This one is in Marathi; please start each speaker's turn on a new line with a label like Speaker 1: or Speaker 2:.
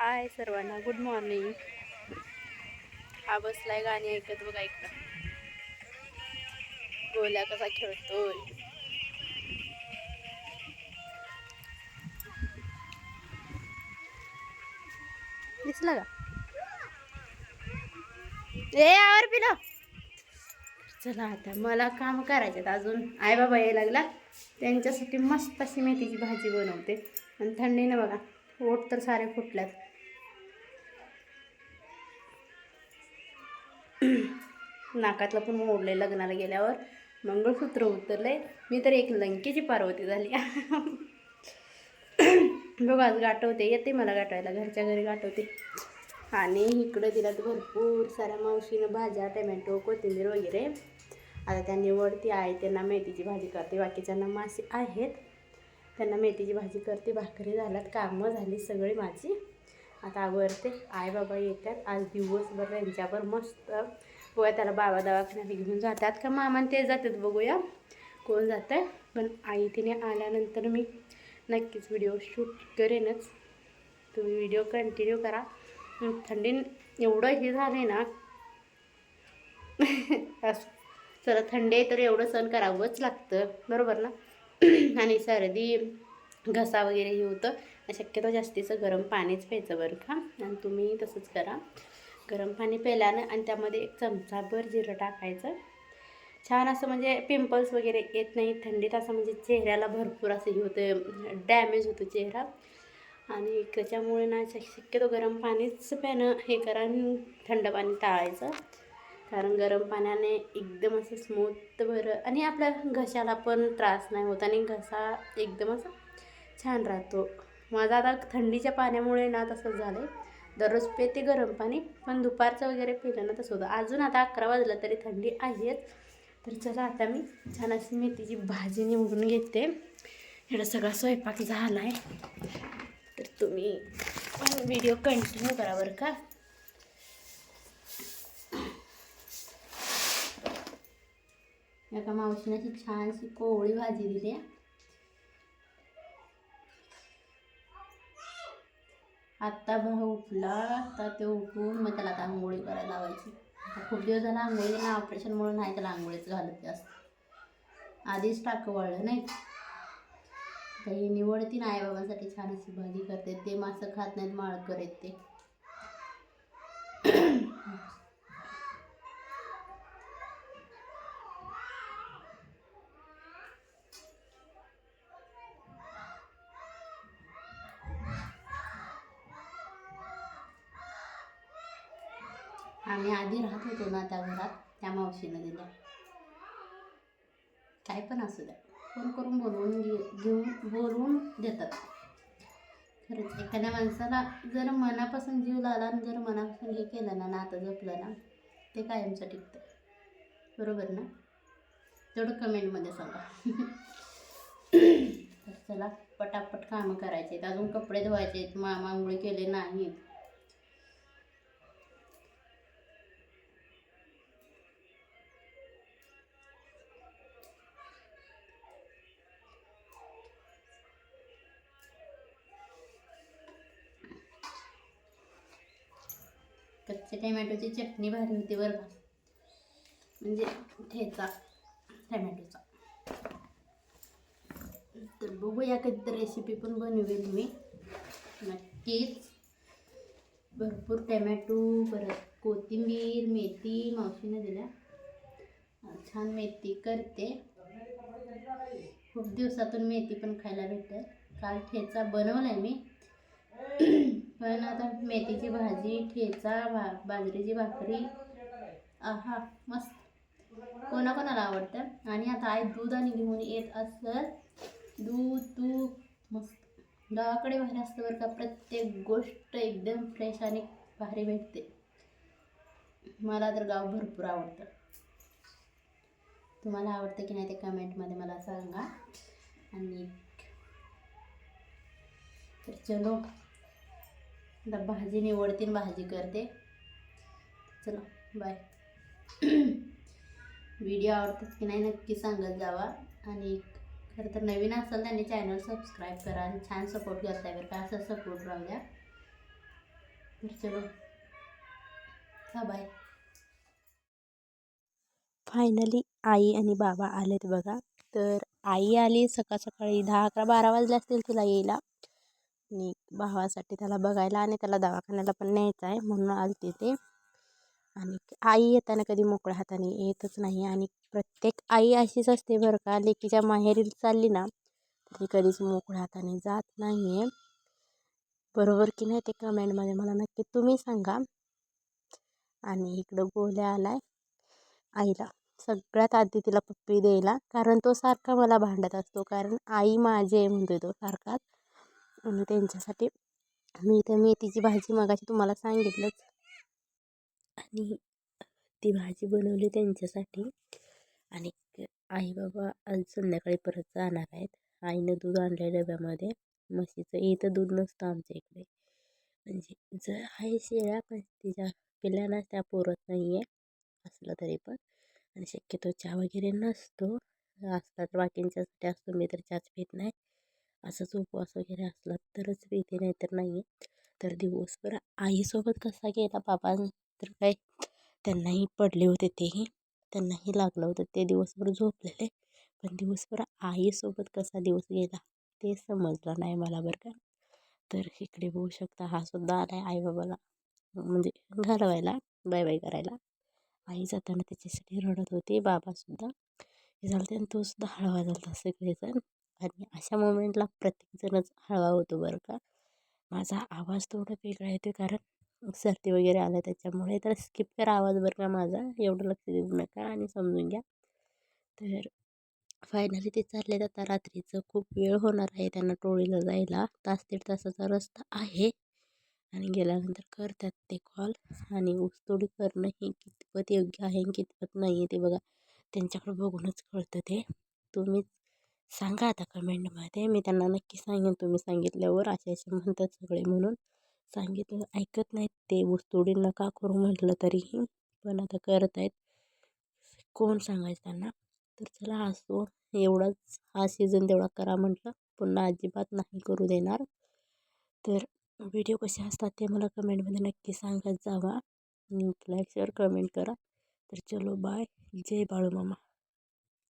Speaker 1: हाय सर्वांना गुड मॉर्निंग. हा बसलाय गाणी ऐकत बघा ऐकलं गोल्या कसा खेळतोय. दिसला का? ए आवर पिलो. चला आता मला काम करायचे अजून. आई बाबा यायला लागला. त्यांच्यासाठी मस्त अशी मेथीची भाजी बनवते. आणि थंडीनं बघा ओट तर सारे फुटल्यात. नाकातलं पण मोडले लग्नाला गेल्यावर. मंगळसूत्र उतरले मी तर एक लंकेची पार्वती झाली. बघा आज गाठवते. येते मला गाठवायला. घरच्या घरी गाठवते. आणि इकडं तर भरपूर साऱ्या मावशीनं भाज्या टमॅटो कोथिंबीर वगैरे. आता त्यांनी वरती आहे त्यांना मेथीची भाजी करते. बाकीच्यांना मासे आहेत त्यांना मेथीची भाजी करते. भाकरी झाल्यात. कामं झाली सगळी माझी. आता आवडते आई बाबा येतात. आज दिवसभर त्यांच्यावर मस्त बघा त्याला बाबा दवाखान्यात घेऊन जातात. का मामान ते जातात बघूया कोण जात आहे पण आई तिने आल्यानंतर मी नक्कीच व्हिडिओ शूट करेनच. तुम्ही व्हिडिओ कंटिन्यू करा. थंडी एवढं हे झालं ना. असं. चला थंडी आहे तर एवढं सण करावंच लागतं. बरोबर ना? आणि सर्दी घसा वगैरे हे होतं. शक्यतो जास्तीचं गरम पाणीच प्यायचं बरं का. आणि तुम्ही तसंच करा. गरम पाणी प्यायल्यानं आणि त्यामध्ये एक चमचाभर जिरं टाकायचं. छान असं म्हणजे पिंपल्स वगैरे येत नाही थंडीत असं म्हणजे चेहऱ्याला भरपूर असं हे होतं डॅमेज होतो चेहरा. आणि त्याच्यामुळे ना शक्यतो गरम पाणीच प्यानं हे करा आणि थंड पाणी टाळायचं. कारण गरम पाण्याने एकदम असं स्मूथ बरं. आणि आपल्या घशाला पण त्रास नाही होत आणि घसा एकदम असं छान राहतो. माझा आता थंडीच्या पाण्यामुळे ना तसंच झालं आहे दररोज पेते गरम पाणी पण दुपारचं वगैरे पिलं ना तसं होतं. अजून आता अकरा वाजलं तरी थंडी आहेच. तर चला आता मी छान अशी मेथीची भाजी निवडून घेते. एवढा सगळा स्वयंपाक झाला आहे तर तुम्ही व्हिडिओ कंटिन्यू करा बरं का. एका मावशीने अशी छानशी कोवळी भाजी दिली आहे. आत्ता भाऊ उठला आता ते उठून मग त्याला आता आंघोळी करायला लावायची. खूप दिवस झाला आंघोळी ना ऑपरेशनमुळे नाही त्याला आंघोळीच घालत जास्त. आधीच टाकं वळलं नाही तर ही निवडती ना आईबाबांसाठी छान अशी भाजी करते ते मासं खात नाहीत माळकर आहेत ते आम्ही आधी राहत होतो ना त्या घरात त्या मावशीनं दिल्या. काय पण असू द्या. फोन करून बोलवून घे घेऊन बोलवून देतात. खरंच एखाद्या माणसाला जर मनापासून जीव लावला आणि जर मनापासून हे केलं ना नातं जपलं ना ते कायमचं टिकतं. बरोबर ना? तेवढं कमेंटमध्ये सांगा. तर चला पटापट कामं करायचे आहेत अजून कपडे धुवायचे आहेत मामा आंघोळी केले नाहीत. कच्च्या टमॅटोची चटणी भारी होती बरं का. म्हणजे ठेचा टमॅटोचा. तर बघूया कधी रेसिपी पण बनवेल मी. नक्कीच. भरपूर टमॅटो परत कोथिंबीर मेथी मावशीने दिल्या. छान मेथी करते. खूप दिवसातून मेथी पण खायला भेटेल काल ठेचा बनवलाय मी. पण आता मेथीची भाजी ठेचा भा बाजरीची भाकरी. आहा मस्त. कोणाकोणाला आवडतं? आणि आता आई दूध आणि घेऊन येत असत दूध तूप मस्त. गावाकडे भारी असतं बरं का. प्रत्येक गोष्ट एकदम फ्रेश आणि भारी भेटते. मला तर गाव भरपूर आवडतं. तुम्हाला आवडतं की नाही ते कमेंटमध्ये मला सांगा. आणि तर चलो. आता भाजी निवडते भाजी करते. चला बाय व्हिडिओ आवडतात की नाही नक्की सांगत जावा. आणि खरं तर नवीन असाल त्यांनी चॅनल सबस्क्राईब करा आणि छान सपोर्ट करताय बरं का असा सपोर्ट राहू द्या. तर चलो. हा बाय
Speaker 2: फायनली आई आणि बाबा आलेत बघा. तर आई आली सकाळ सकाळी दहा अकरा बारा वाजले असतील तिला यायला. आणि भावासाठी त्याला बघायला आणि त्याला दवाखान्याला पण न्यायचं आहे म्हणून आली तिथे आणि आई येताना कधी मोकळ्या हाताने येतच नाही आणि प्रत्येक आई अशीच असते बरं का लेकीच्या माहेरी चालली ना ती कधीच मोकळ्या हाताने जात नाही आहे बरोबर की नाही ते कमेंटमध्ये मला नक्की तुम्ही सांगा. आणि इकडं गोल्या आलाय आईला. सगळ्यात आधी तिला पप्पी द्यायला कारण तो सारखा मला भांडत असतो कारण आई माझी आहे म्हणतो तो सारखाच आणि त्यांच्यासाठी मी तर मेथीची भाजी मगाशी तुम्हाला सांगितलंच. आणि ती भाजी बनवली त्यांच्यासाठी. आणि आई बाबा आज संध्याकाळी परत जाणार आहेत. आईनं दूध आणलं डब्यामध्ये. म्हशीचं इथं दूध नसतं आमच्या इकडे. म्हणजे जर आहे शेळ्या पण तिच्या पिल्लांना त्या पुरत नाही आहे असलं तरी पण. आणि शक्यतो चहा वगैरे नसतो. असला तर बाकींच्यासाठी असतो. मी तर चहाच पित नाही. असंच उपवास वगैरे असला तरच पिते नाही तर नाही आहे तर दिवसभर आईसोबत कसा गेला बाबा? तर काय? त्यांनाही पडले होते तेही. त्यांनाही लागलं होतं. ते दिवसभर झोपलेले. पण दिवसभर आईसोबत कसा दिवस गेला ते समजलं नाही मला बरं का. तर इकडे बघू शकता हा सुद्धा आला आहे आईबाबाला. म्हणजे घालवायला बाय बाय करायला. आई जाताना त्याच्यासाठी रडत होती बाबासुद्धा हे झालं आणि तो सुद्धा हळवा झाला सगळेजण. आणि अशा मोमेंटला प्रत्येकजणच हळवा होतो बरं का. माझा आवाज थोडा वेगळा येतो कारण सर्दी वगैरे आलं त्याच्यामुळे. तर स्किप करा आवाज बरं का माझा एवढं लक्ष देऊ नका आणि समजून घ्या. तर फायनली ते चालले आता रात्रीचं. खूप वेळ होणार आहे त्यांना टोळीला जायला. तास दीड तासाचा रस्ता आहे. आणि गेल्यानंतर करतात ते कॉल आणि ऊसतोडी करणं हे कितपत योग्य आहे कितपत नाही आहे ते बघा. त्यांच्याकडं बघूनच कळतं ते. तुम्हीच सांगा आता कमेंटमध्ये मी त्यांना नक्की सांगेन. तुम्ही सांगितल्यावर असे असे म्हणतात सगळे म्हणून. सांगितलं ऐकत नाहीत ते. ऊसतोडी नका करू म्हटलं तरीही. पण आता करत आहेत कोण सांगायचं त्यांना? तर चला असो. एवढाच हा सीझन तेवढा करा म्हटलं. पुन्हा अजिबात नाही करू देणार. तर व्हिडिओ कसे असतात ते मला कमेंटमध्ये नक्की सांगत जावा. लाईक शेअर कमेंट करा. तर चलो बाय जय बाळू मामा